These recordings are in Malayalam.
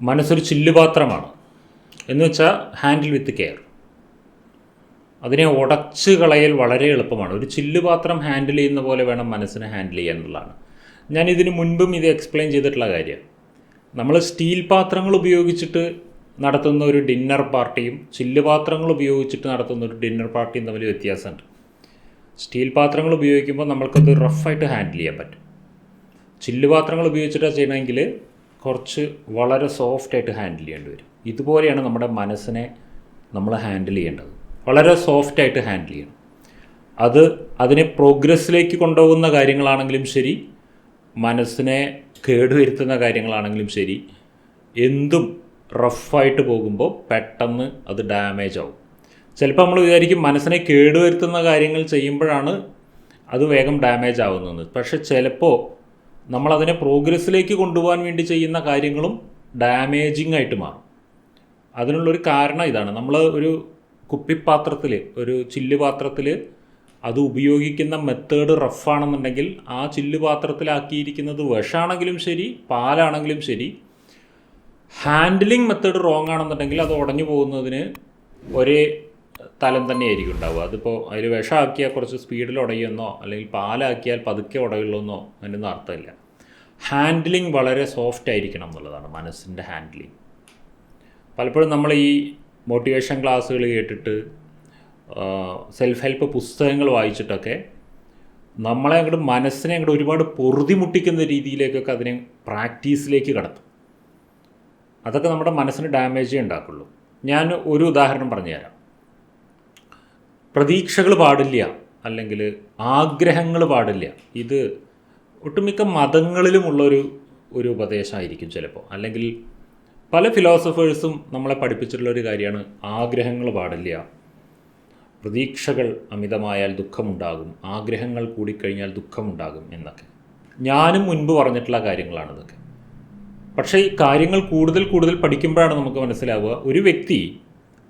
മനസ്സൊരു ചില്ലുപാത്രമാണ് എന്ന് വെച്ചാൽ ഹാൻഡിൽ വിത്ത് കെയർ അതിനെ ഉടച്ച് കളയൽ വളരെ എളുപ്പമാണ്. ഒരു ചില്ലുപാത്രം ഹാൻഡിൽ ചെയ്യുന്ന പോലെ വേണം മനസ്സിനെ ഹാൻഡിൽ ചെയ്യാൻ എന്നുള്ളതാണ്. ഞാൻ ഇതിന് മുൻപും ഇത് എക്സ്പ്ലെയിൻ ചെയ്തിട്ടുള്ള കാര്യം. നമ്മൾ സ്റ്റീൽ പാത്രങ്ങൾ ഉപയോഗിച്ചിട്ട് നടത്തുന്ന ഒരു ഡിന്നർ പാർട്ടിയും ചില്ലുപാത്രങ്ങൾ ഉപയോഗിച്ചിട്ട് നടത്തുന്ന ഒരു ഡിന്നർ പാർട്ടിയും തമ്മിൽ വ്യത്യാസമുണ്ട്. സ്റ്റീൽ പാത്രങ്ങൾ ഉപയോഗിക്കുമ്പോൾ നമ്മൾക്കത് റഫായിട്ട് ഹാൻഡിൽ ചെയ്യാൻ പറ്റും. ചില്ലുപാത്രങ്ങൾ ഉപയോഗിച്ചിട്ടാണ് ചെയ്യണമെങ്കിൽ കുറച്ച് വളരെ സോഫ്റ്റായിട്ട് ഹാൻഡിൽ ചെയ്യേണ്ടി വരും. ഇതുപോലെയാണ് നമ്മുടെ മനസ്സിനെ നമ്മൾ ഹാൻഡിൽ ചെയ്യേണ്ടത്. വളരെ സോഫ്റ്റായിട്ട് ഹാൻഡിൽ ചെയ്യണം. അത് അതിനെ പ്രോഗ്രസ്സിലേക്ക് കൊണ്ടുപോകുന്ന കാര്യങ്ങളാണെങ്കിലും ശരി മനസ്സിനെ കേടുവരുത്തുന്ന കാര്യങ്ങളാണെങ്കിലും ശരി എന്തും റഫായിട്ട് പോകുമ്പോൾ പെട്ടെന്ന് അത് ഡാമേജ് ആവും. ചിലപ്പോൾ നമ്മൾ വിചാരിക്കും മനസ്സിനെ കേടുവരുത്തുന്ന കാര്യങ്ങൾ ചെയ്യുമ്പോഴാണ് അത് വേഗം ഡാമേജ് ആവുന്നത്. പക്ഷെ ചിലപ്പോൾ നമ്മളതിനെ പ്രോഗ്രസ്സിലേക്ക് കൊണ്ടുപോകാൻ വേണ്ടി ചെയ്യുന്ന കാര്യങ്ങളും ഡാമേജിങ് ആയിട്ട് മാറും. അതിനുള്ളൊരു കാരണം ഇതാണ്. നമ്മൾ ഒരു കുപ്പിപ്പാത്രത്തിൽ ഒരു ചില്ല് പാത്രത്തിൽ അത് ഉപയോഗിക്കുന്ന മെത്തേഡ് റഫാണെന്നുണ്ടെങ്കിൽ ആ ചില്ല് പാത്രത്തിലാക്കിയിരിക്കുന്നത് വിഷാണെങ്കിലും ശരി പാലാണെങ്കിലും ശരി ഹാൻഡിലിംഗ് മെത്തേഡ് റോങ് ആണെന്നുണ്ടെങ്കിൽ അത് ഉടഞ്ഞു പോകുന്നതിന് ഒരേ തലം തന്നെയായിരിക്കും ഉണ്ടാവുക. അതിപ്പോൾ അതിൽ വിഷമാക്കിയാൽ കുറച്ച് സ്പീഡിൽ ഉടയുമെന്നോ അല്ലെങ്കിൽ പാലാക്കിയാൽ പതുക്കെ ഉടയുള്ളൂന്നോ അതിനൊന്നും അർത്ഥമില്ല. ഹാൻഡിലിംഗ് വളരെ സോഫ്റ്റ് ആയിരിക്കണം എന്നുള്ളതാണ് മനസ്സിന്റെ ഹാൻഡിലിംഗ് പലപ്പോഴും നമ്മൾ ഈ മോട്ടിവേഷൻ ക്ലാസ്സുകൾ കേട്ടിട്ട് സെൽഫ് ഹെൽപ്പ് പുസ്തകങ്ങൾ വായിച്ചിട്ടൊക്കെ നമ്മളെ അങ്ങോട്ട് മനസ്സിനെ അങ്ങോട്ട് ഒരുപാട് പൊറുതിമുട്ടിക്കുന്ന രീതിയിലേക്കൊക്കെ അതിനെ പ്രാക്ടീസിലേക്ക് കടത്തും. അതൊക്കെ നമ്മുടെ മനസ്സിന് ഡാമേജേ ഉണ്ടാക്കുള്ളൂ. ഞാൻ ഒരു ഉദാഹരണം പറഞ്ഞു തരാം പ്രതീക്ഷകൾ പാടില്ല അല്ലെങ്കിൽ ആഗ്രഹങ്ങൾ പാടില്ല. ഇത് ഒട്ടുമിക്ക മതങ്ങളിലുമുള്ളൊരു ഒരു ഉപദേശമായിരിക്കും ചിലപ്പോൾ. അല്ലെങ്കിൽ പല ഫിലോസഫേഴ്സും നമ്മളെ പഠിപ്പിച്ചിട്ടുള്ള ഒരു കാര്യമാണ് ആഗ്രഹങ്ങൾ പാടില്ല. പ്രതീക്ഷകൾ അമിതമായാൽ ദുഃഖമുണ്ടാകും. ആഗ്രഹങ്ങൾ കൂടിക്കഴിഞ്ഞാൽ ദുഃഖമുണ്ടാകും എന്നൊക്കെ. ഞാനും മുൻപ് പറഞ്ഞിട്ടുള്ള കാര്യങ്ങളാണ് ഇതൊക്കെ. പക്ഷേ ഈ കാര്യങ്ങൾ കൂടുതൽ കൂടുതൽ പഠിക്കുമ്പോഴാണ് നമുക്ക് മനസ്സിലാവുക ഒരു വ്യക്തി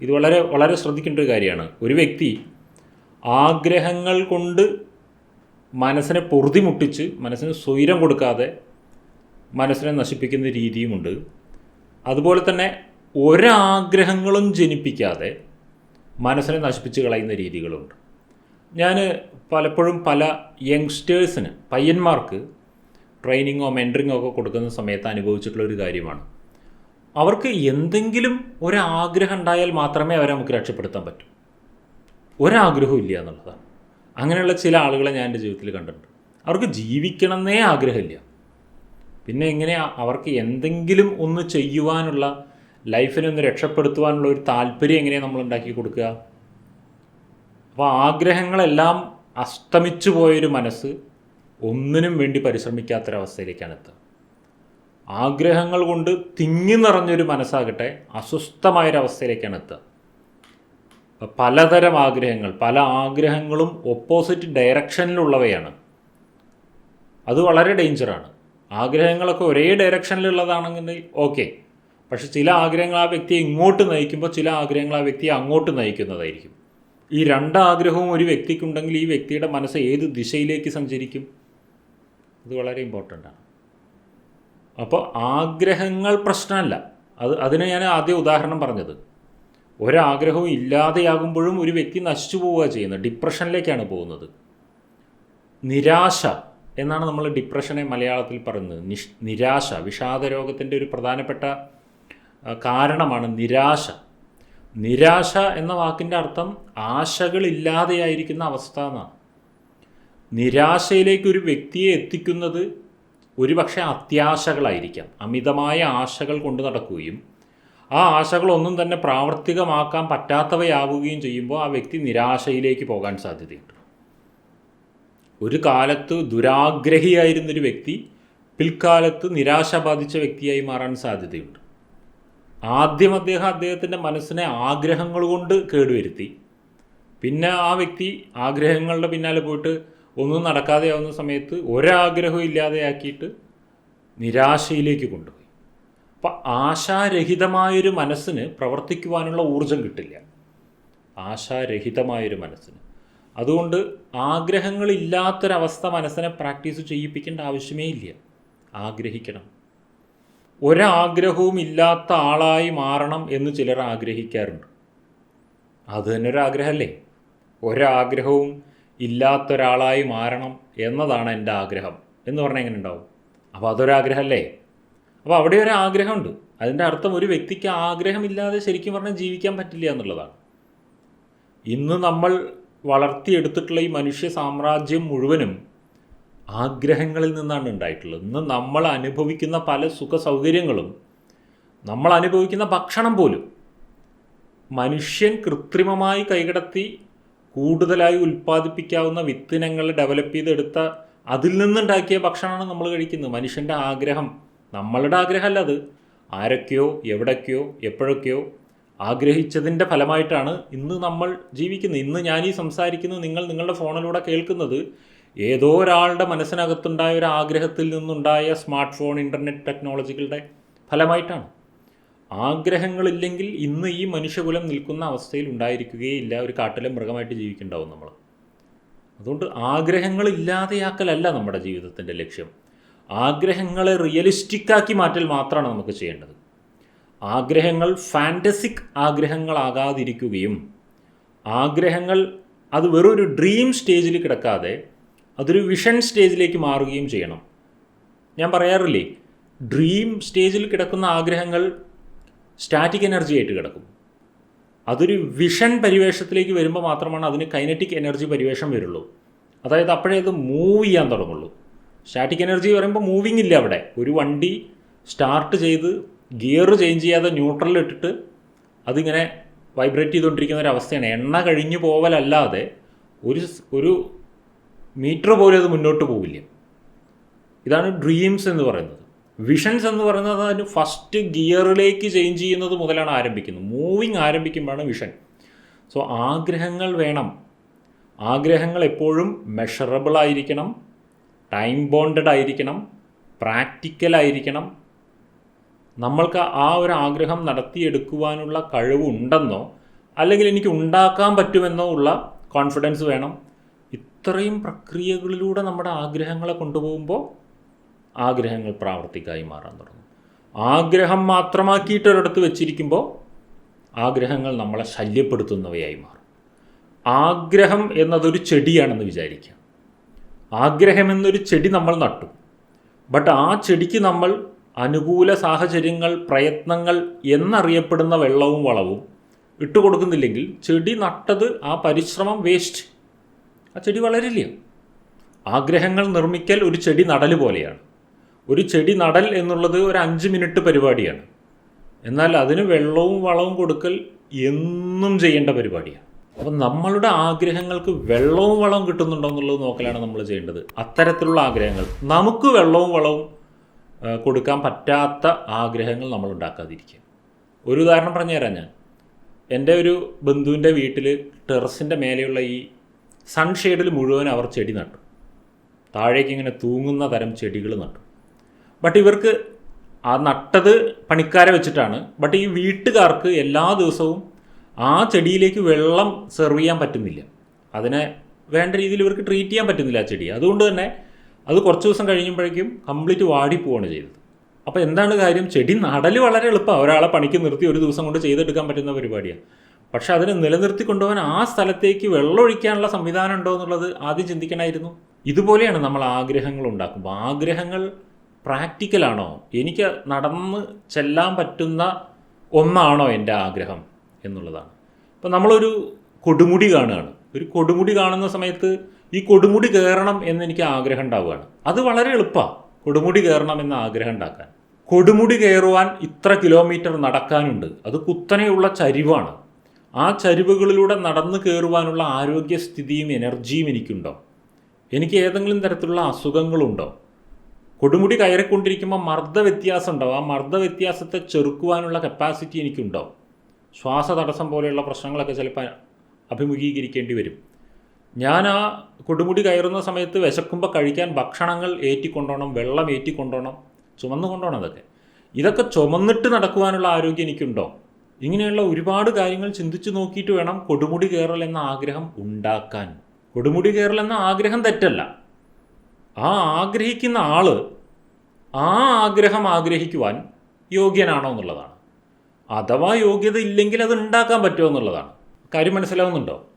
ഇത് വളരെ വളരെ ശ്രദ്ധിക്കേണ്ട ഒരു കാര്യമാണ്. ഒരു വ്യക്തി ആഗ്രഹങ്ങൾ കൊണ്ട് മനസ്സിനെ പൊറുതിമുട്ടിച്ച് മനസ്സിന് സ്വൈരം കൊടുക്കാതെ മനസ്സിനെ നശിപ്പിക്കുന്ന രീതിയുമുണ്ട്. അതുപോലെ തന്നെ ഒരാഗ്രഹങ്ങളും ജനിപ്പിക്കാതെ മനസ്സിനെ നശിപ്പിച്ച് കളയുന്ന രീതികളുണ്ട്. ഞാൻ പലപ്പോഴും പല യങ്സ്റ്റേഴ്സിന് പയ്യന്മാർക്ക് ട്രെയിനിങ്ങോ മെന്ററിങ്ങോ ഒക്കെ കൊടുക്കുന്ന സമയത്ത് അനുഭവിച്ചിട്ടുള്ള ഒരു കാര്യമാണ്. അവർക്ക് എന്തെങ്കിലും ഒരാഗ്രഹം ഉണ്ടായാൽ മാത്രമേ അവരെ നമുക്ക് രക്ഷപ്പെടുത്താൻ പറ്റൂ. ഒരാഗ്രഹവും ഇല്ല എന്നുള്ളതാണ്. അങ്ങനെയുള്ള ചില ആളുകളെ ഞാൻ എന്റെ ജീവിതത്തിൽ കണ്ടിട്ടുണ്ട്. അവർക്ക് ജീവിക്കണമെന്നേ ആഗ്രഹമില്ല. പിന്നെ എങ്ങനെയാ അവർക്ക് എന്തെങ്കിലും ഒന്ന് ചെയ്യുവാനുള്ള ലൈഫിനെ ഒന്ന് രക്ഷപ്പെടുത്തുവാനുള്ള ഒരു താല്പര്യം എങ്ങനെയാണ് നമ്മൾ ഉണ്ടാക്കി കൊടുക്കുക? അപ്പോൾ ആഗ്രഹങ്ങളെല്ലാം അസ്തമിച്ചു പോയൊരു മനസ്സ് ഒന്നിനും വേണ്ടി പരിശ്രമിക്കാത്തൊരവസ്ഥയിലേക്കാണ് എത്തുക. ആഗ്രഹങ്ങൾ കൊണ്ട് തിങ്ങി നിറഞ്ഞൊരു മനസ്സാകട്ടെ അസ്വസ്ഥമായൊരവസ്ഥയിലേക്കാണ് എത്തുക. പലതരം ആഗ്രഹങ്ങൾ പല ആഗ്രഹങ്ങളും ഓപ്പോസിറ്റ് ഡയറക്ഷനിലുള്ളവയാണ് അത് വളരെ ഡേഞ്ചറാണ് ആഗ്രഹങ്ങളൊക്കെ ഒരേ ഡയറക്ഷനിലുള്ളതാണെങ്കിൽ ഓക്കെ പക്ഷെ ചില ആഗ്രഹങ്ങൾ ആ വ്യക്തിയെ ഇങ്ങോട്ട് നയിക്കുമ്പോൾ ചില ആഗ്രഹങ്ങൾ ആ വ്യക്തിയെ അങ്ങോട്ട് നയിക്കുന്നതായിരിക്കും. ഈ രണ്ട് ആഗ്രഹവും ഒരു വ്യക്തിക്കുണ്ടെങ്കിൽ ഈ വ്യക്തിയുടെ മനസ്സ് ഏത് ദിശയിലേക്ക് സഞ്ചരിക്കും? ഇത് വളരെ ഇമ്പോർട്ടന്റ് ആണ്. അപ്പോൾ ആഗ്രഹങ്ങൾ പ്രശ്നമല്ല. അത് അതിന് ഞാൻ ആദ്യ ഉദാഹരണം പറഞ്ഞത്. ഒരാഗ്രഹവും ഇല്ലാതെയാകുമ്പോഴും ഒരു വ്യക്തി നശിച്ചു പോവുക ചെയ്യുന്നത് ഡിപ്രഷനിലേക്കാണ് പോകുന്നത്. നിരാശ എന്നാണ് നമ്മൾ ഡിപ്രഷനെ മലയാളത്തിൽ പറയുന്നത്. നിഷ് നിരാശ വിഷാദരോഗത്തിന്റെ ഒരു പ്രധാനപ്പെട്ട കാരണമാണ് നിരാശ. നിരാശ എന്ന വാക്കിന്റെ അർത്ഥം ആശകളില്ലാതെയായിരിക്കുന്ന അവസ്ഥ എന്നാണ്. നിരാശയിലേക്ക് ഒരു വ്യക്തിയെ എത്തിക്കുന്നത് ഒരുപക്ഷെ അത്യാശകളായിരിക്കാം. അമിതമായ ആശകൾ കൊണ്ട് നടക്കുകയും ആ ആശകളൊന്നും തന്നെ പ്രാവർത്തികമാക്കാൻ പറ്റാത്തവയാവുകയും ചെയ്യുമ്പോൾ ആ വ്യക്തി നിരാശയിലേക്ക് പോകാൻ സാധ്യതയുണ്ട്. ഒരു കാലത്ത് ദുരാഗ്രഹിയായിരുന്നൊരു വ്യക്തി പിൽക്കാലത്ത് നിരാശ ബാധിച്ച വ്യക്തിയായി മാറാൻ സാധ്യതയുണ്ട്. ആദ്യം അദ്ദേഹം അദ്ദേഹത്തിന്റെ മനസ്സിനെ ആഗ്രഹങ്ങൾ കൊണ്ട് കേടുവരുത്തി. പിന്നെ ആ വ്യക്തി ആഗ്രഹങ്ങളുടെ പിന്നാലെ പോയിട്ട് ഒന്നും നടക്കാതെയാവുന്ന സമയത്ത് ഒരാഗ്രഹവും ഇല്ലാതെയാക്കിയിട്ട് നിരാശയിലേക്ക് കൊണ്ടുപോയി. അപ്പം ആശാരഹിതമായൊരു മനസ്സിന് പ്രവർത്തിക്കുവാനുള്ള ഊർജം കിട്ടില്ല. ആശാരഹിതമായൊരു മനസ്സിന്. അതുകൊണ്ട് ആഗ്രഹങ്ങളില്ലാത്തൊരവസ്ഥ മനസ്സിനെ പ്രാക്ടീസ് ചെയ്യിപ്പിക്കേണ്ട ആവശ്യമേ ഇല്ല. ആഗ്രഹിക്കണം. ഒരാഗ്രഹവും ഇല്ലാത്ത ആളായി മാറണം എന്ന് ചിലർ ആഗ്രഹിക്കാറുണ്ട്. അത് തന്നെ ഒരു ആഗ്രഹമല്ലേ? ഒരാഗ്രഹവും ഇല്ലാത്തൊരാളായി മാറണം എന്നതാണ് എന്റെ ആഗ്രഹം എന്ന് പറഞ്ഞാൽ എങ്ങനെ ഉണ്ടാവും? അപ്പോൾ അതൊരാഗ്രഹമല്ലേ? അപ്പോൾ അവിടെ ഒരു ആഗ്രഹമുണ്ട്. അതിന്റെ അർത്ഥം ഒരു വ്യക്തിക്ക് ആഗ്രഹമില്ലാതെ ശരിക്കും പറഞ്ഞാൽ ജീവിക്കാൻ പറ്റില്ല എന്നുള്ളതാണ്. ഇന്ന് നമ്മൾ വളർത്തിയെടുത്തിട്ടുള്ള ഈ മനുഷ്യ സാമ്രാജ്യം മുഴുവനും ആഗ്രഹങ്ങളിൽ നിന്നാണ് ഉണ്ടായിട്ടുള്ളത്. ഇന്ന് നമ്മൾ അനുഭവിക്കുന്ന പല സുഖ സൗകര്യങ്ങളും നമ്മൾ അനുഭവിക്കുന്ന ഭക്ഷണം പോലും മനുഷ്യൻ കൃത്രിമമായി കൈകടത്തി കൂടുതലായി ഉൽപ്പാദിപ്പിക്കാവുന്ന വിത്തിനങ്ങൾ ഡെവലപ്പ് ചെയ്തെടുത്ത അതിൽ നിന്നുണ്ടാക്കിയ ഭക്ഷണമാണ് നമ്മൾ കഴിക്കുന്നത്. മനുഷ്യന്റെ ആഗ്രഹം നമ്മളുടെ ആഗ്രഹമല്ല അത്. ആരൊക്കെയോ എവിടൊക്കെയോ എപ്പോഴൊക്കെയോ ആഗ്രഹിച്ചതിന്റെ ഫലമായിട്ടാണ് ഇന്ന് നമ്മൾ ജീവിക്കുന്നത്. ഇന്ന് ഞാൻ ഈ സംസാരിക്കുന്നത് നിങ്ങൾ നിങ്ങളുടെ ഫോണിലൂടെ കേൾക്കുന്നത് ഏതോ ഒരാളുടെ മനസ്സിനകത്തുണ്ടായ ഒരു ആഗ്രഹത്തിൽ നിന്നുണ്ടായ സ്മാർട്ട് ഫോൺ ഇന്റർനെറ്റ് ടെക്നോളജികളുടെ ഫലമായിട്ടാണ്. ആഗ്രഹങ്ങളില്ലെങ്കിൽ ഇന്ന് ഈ മനുഷ്യകുലം നിൽക്കുന്ന അവസ്ഥയിൽ ഉണ്ടായിരിക്കുകയില്ല ഒരു കാട്ടിലെ മൃഗമായിട്ട് ജീവിക്കുന്നുണ്ടാവും നമ്മൾ. അതുകൊണ്ട് ആഗ്രഹങ്ങൾ ഇല്ലാതെയാക്കലല്ല നമ്മുടെ ജീവിതത്തിന്റെ ലക്ഷ്യം. ആഗ്രഹങ്ങളെ റിയലിസ്റ്റിക് ആക്കി മാറ്റൽ മാത്രമാണ് നമുക്ക് ചെയ്യേണ്ടത്. ആഗ്രഹങ്ങൾ ഫാന്റസിക് ആഗ്രഹങ്ങളാകാതിരിക്കുകയും ആഗ്രഹങ്ങൾ അത് വെറും ഒരു ഡ്രീം സ്റ്റേജിൽ കിടക്കാതെ അതൊരു വിഷൻ സ്റ്റേജിലേക്ക് മാറുകയും ചെയ്യണം. ഞാൻ പറയാറില്ലേ ഡ്രീം സ്റ്റേജിൽ കിടക്കുന്ന ആഗ്രഹങ്ങൾ സ്റ്റാറ്റിക് എനർജി ആയിട്ട് കിടക്കും. അതൊരു വിഷൻ പരിവേഷത്തിലേക്ക് വരുമ്പോൾ മാത്രമാണ് അതിന് കൈനറ്റിക് എനർജി പരിവേഷം വരുള്ളൂ. അതായത് അപ്പോഴേ അത് മൂവ് ചെയ്യാൻ തുടങ്ങുള്ളൂ. സ്റ്റാറ്റിക് എനർജി പറയുമ്പോൾ മൂവിങ് ഇല്ല അവിടെ. ഒരു വണ്ടി സ്റ്റാർട്ട് ചെയ്ത് ഗിയർ ചേഞ്ച് ചെയ്യാതെ ന്യൂട്രലിൽ ഇട്ടിട്ട് അതിങ്ങനെ വൈബ്രേറ്റ് ചെയ്തുകൊണ്ടിരിക്കുന്ന ഒരു അവസ്ഥയാണ്. എണ്ണ കഴിഞ്ഞു പോവലല്ലാതെ ഒരു ഒരു മീറ്റർ പോലും അത് മുന്നോട്ട് പോവില്ല. ഇതാണ് ഡ്രീംസ് എന്ന് പറയുന്നത്. വിഷൻസ് എന്ന് പറയുന്നത് അതിന് ഫസ്റ്റ് ഗിയറിലേക്ക് ചേഞ്ച് ചെയ്യുന്നത് മുതലാണ് ആരംഭിക്കുന്നത്. മൂവിങ് ആരംഭിക്കുമ്പോഴാണ് വിഷൻ സോ ആഗ്രഹങ്ങൾ വേണം. ആഗ്രഹങ്ങൾ എപ്പോഴും മെഷറബിൾ ആയിരിക്കണം. ടൈം ബോണ്ടഡ് ആയിരിക്കണം പ്രാക്ടിക്കൽ ആയിരിക്കണം. നമ്മൾക്ക് ആ ഒരു ആഗ്രഹം നടത്തിയെടുക്കുവാനുള്ള കഴിവുണ്ടെന്നോ അല്ലെങ്കിൽ എനിക്ക് ഉണ്ടാക്കാൻ പറ്റുമെന്നോ ഉള്ള കോൺഫിഡൻസ് വേണം. ഇത്രയും പ്രക്രിയകളിലൂടെ നമ്മുടെ ആഗ്രഹങ്ങളെ കൊണ്ടുപോകുമ്പോൾ ആഗ്രഹങ്ങൾ പ്രാവർത്തികമായി മാറാൻ തുടങ്ങും. ആഗ്രഹം മാത്രമാക്കിയിട്ട് ഒരിടത്ത് വെച്ചിരിക്കുമ്പോൾ ആഗ്രഹങ്ങൾ നമ്മളെ ശല്യപ്പെടുത്തുന്നവയായി മാറും. ആഗ്രഹം എന്നതൊരു ചെടിയാണെന്ന് വിചാരിക്കുക. ആഗ്രഹം എന്നൊരു ചെടി നമ്മൾ നട്ടു. ബട്ട് ആ ചെടിക്ക് നമ്മൾ അനുകൂല സാഹചര്യങ്ങൾ പ്രയത്നങ്ങൾ എന്നറിയപ്പെടുന്ന വെള്ളവും വളവും ഇട്ട് കൊടുക്കുന്നില്ലെങ്കിൽ ചെടി നട്ടത് ആ പരിശ്രമം വേസ്റ്റ് ആ ചെടി വളരില്ല. ആഗ്രഹങ്ങൾ നിർമ്മിക്കൽ ഒരു ചെടി നടൽ പോലെയാണ്. ഒരു ചെടി നടൽ എന്നുള്ളത് ഒരു അഞ്ച് മിനിറ്റ് പരിപാടിയാണ്. എന്നാൽ അതിന് വെള്ളവും വളവും കൊടുക്കൽ എന്നും ചെയ്യേണ്ട പരിപാടിയാണ്. അപ്പം നമ്മളുടെ ആഗ്രഹങ്ങൾക്ക് വെള്ളവും വളവും കിട്ടുന്നുണ്ടോ എന്നുള്ളത് നോക്കലാണ് നമ്മൾ ചെയ്യേണ്ടത്. അത്തരത്തിലുള്ള ആഗ്രഹങ്ങൾ. നമുക്ക് വെള്ളവും വളവും കൊടുക്കാൻ പറ്റാത്ത ആഗ്രഹങ്ങൾ നമ്മൾ ഉണ്ടാക്കാതിരിക്കുക. ഒരു ഉദാഹരണം പറഞ്ഞു തരാം ഞാൻ. എന്റെ ഒരു ബന്ധുവിന്റെ വീട്ടിൽ ടെറസിന്റെ മേലെയുള്ള ഈ സൺഷെയ്ഡിൽ മുഴുവൻ അവർ ചെടി നട്ടു. താഴേക്ക് ഇങ്ങനെ തൂങ്ങുന്ന തരം ചെടികൾ നട്ടു. ബട്ട് ഇവർക്ക് ആ നട്ടത് പണിക്കാരെ വെച്ചിട്ടാണ്. ബട്ട് ഈ വീട്ടുകാർക്ക് എല്ലാ ദിവസവും ആ ചെടിയിലേക്ക് വെള്ളം സെർവ് ചെയ്യാൻ പറ്റുന്നില്ല. അതിനെ വേണ്ട രീതിയിൽ ഇവർക്ക് ട്രീറ്റ് ചെയ്യാൻ പറ്റുന്നില്ല ആ ചെടി. അതുകൊണ്ട് തന്നെ അത് കുറച്ച് ദിവസം കഴിയുമ്പോഴേക്കും കംപ്ലീറ്റ് വാടി പോവാണ് ചെയ്തത്. അപ്പോൾ എന്താണ് കാര്യം? ചെടി നടൽ വളരെ എളുപ്പമാണ് ഒരാളെ പണിക്ക് നിർത്തി ഒരു ദിവസം കൊണ്ട് ചെയ്തെടുക്കാൻ പറ്റുന്ന പരിപാടിയാണ് പക്ഷേ അതിനെ നിലനിർത്തി കൊണ്ടുപോകാൻ ആ സ്ഥലത്തേക്ക് വെള്ളം ഒഴിക്കാനുള്ള സംവിധാനം ഉണ്ടോ എന്നുള്ളത് ആദ്യം ചിന്തിക്കണമായിരുന്നു. ഇതുപോലെയാണ് നമ്മൾ ആഗ്രഹങ്ങൾ ഉണ്ടാക്കുമ്പോൾ. ആഗ്രഹങ്ങൾ പ്രാക്ടിക്കലാണോ എനിക്ക് നടന്ന് ചെല്ലാൻ പറ്റുന്ന ഒന്നാണോ എന്റെ ആഗ്രഹം? എന്നുള്ളതാണ്. ഇപ്പം നമ്മളൊരു കൊടുമുടി കാണുകയാണ്. ഒരു കൊടുമുടി കാണുന്ന സമയത്ത് ഈ കൊടുമുടി കയറണം എന്നെനിക്ക് ആഗ്രഹം ഉണ്ടാവുകയാണ്. അത് വളരെ എളുപ്പമാണ് കൊടുമുടി കയറണം എന്ന ആഗ്രഹം ഉണ്ടാക്കാൻ. കൊടുമുടി കയറുവാൻ ഇത്ര കിലോമീറ്റർ നടക്കാനുണ്ട്. അത് കുത്തനെയുള്ള ചരിവാണ്. ആ ചരിവുകളിലൂടെ നടന്നു കയറുവാനുള്ള ആരോഗ്യസ്ഥിതിയും എനർജിയും എനിക്കുണ്ടോ? എനിക്ക് ഏതെങ്കിലും തരത്തിലുള്ള അസുഖങ്ങളുണ്ടോ? കൊടുമുടി കയറിക്കൊണ്ടിരിക്കുമ്പോൾ മർദ്ദ വ്യത്യാസം ഉണ്ടാവും. ആ മർദ്ദ വ്യത്യാസത്തെ ചെറുക്കുവാനുള്ള കപ്പാസിറ്റി എനിക്കുണ്ടോ? ശ്വാസതടസ്സം പോലെയുള്ള പ്രശ്നങ്ങളൊക്കെ ചിലപ്പോൾ അഭിമുഖീകരിക്കേണ്ടി വരും. ഞാൻ ആ കൊടുമുടി കയറുന്ന സമയത്ത് വിശക്കുമ്പോൾ കഴിക്കാൻ ഭക്ഷണങ്ങൾ ഏറ്റിക്കൊണ്ടോണം വെള്ളം ഏറ്റിക്കൊണ്ടോണം ചുമന്നു കൊണ്ടോണം അതൊക്കെ. ഇതൊക്കെ ചുമന്നിട്ട് നടക്കുവാനുള്ള ആരോഗ്യം എനിക്കുണ്ടോ? ഇങ്ങനെയുള്ള ഒരുപാട് കാര്യങ്ങൾ ചിന്തിച്ചു നോക്കിയിട്ട് വേണം കൊടുമുടി കയറൽ എന്ന ആഗ്രഹം ഉണ്ടാക്കാൻ. കൊടുമുടി കയറൽ എന്ന ആഗ്രഹം തെറ്റല്ല. ആ ആഗ്രഹിക്കുന്ന ആൾ ആ ആഗ്രഹം ആഗ്രഹിക്കുവാൻ യോഗ്യനാണോ എന്നുള്ളതാണ്. അഥവാ യോഗ്യത ഇല്ലെങ്കിൽ അത് ഉണ്ടാക്കാൻ പറ്റുമോ എന്നുള്ളതാണ്. കാര്യം മനസ്സിലാവുന്നുണ്ടോ?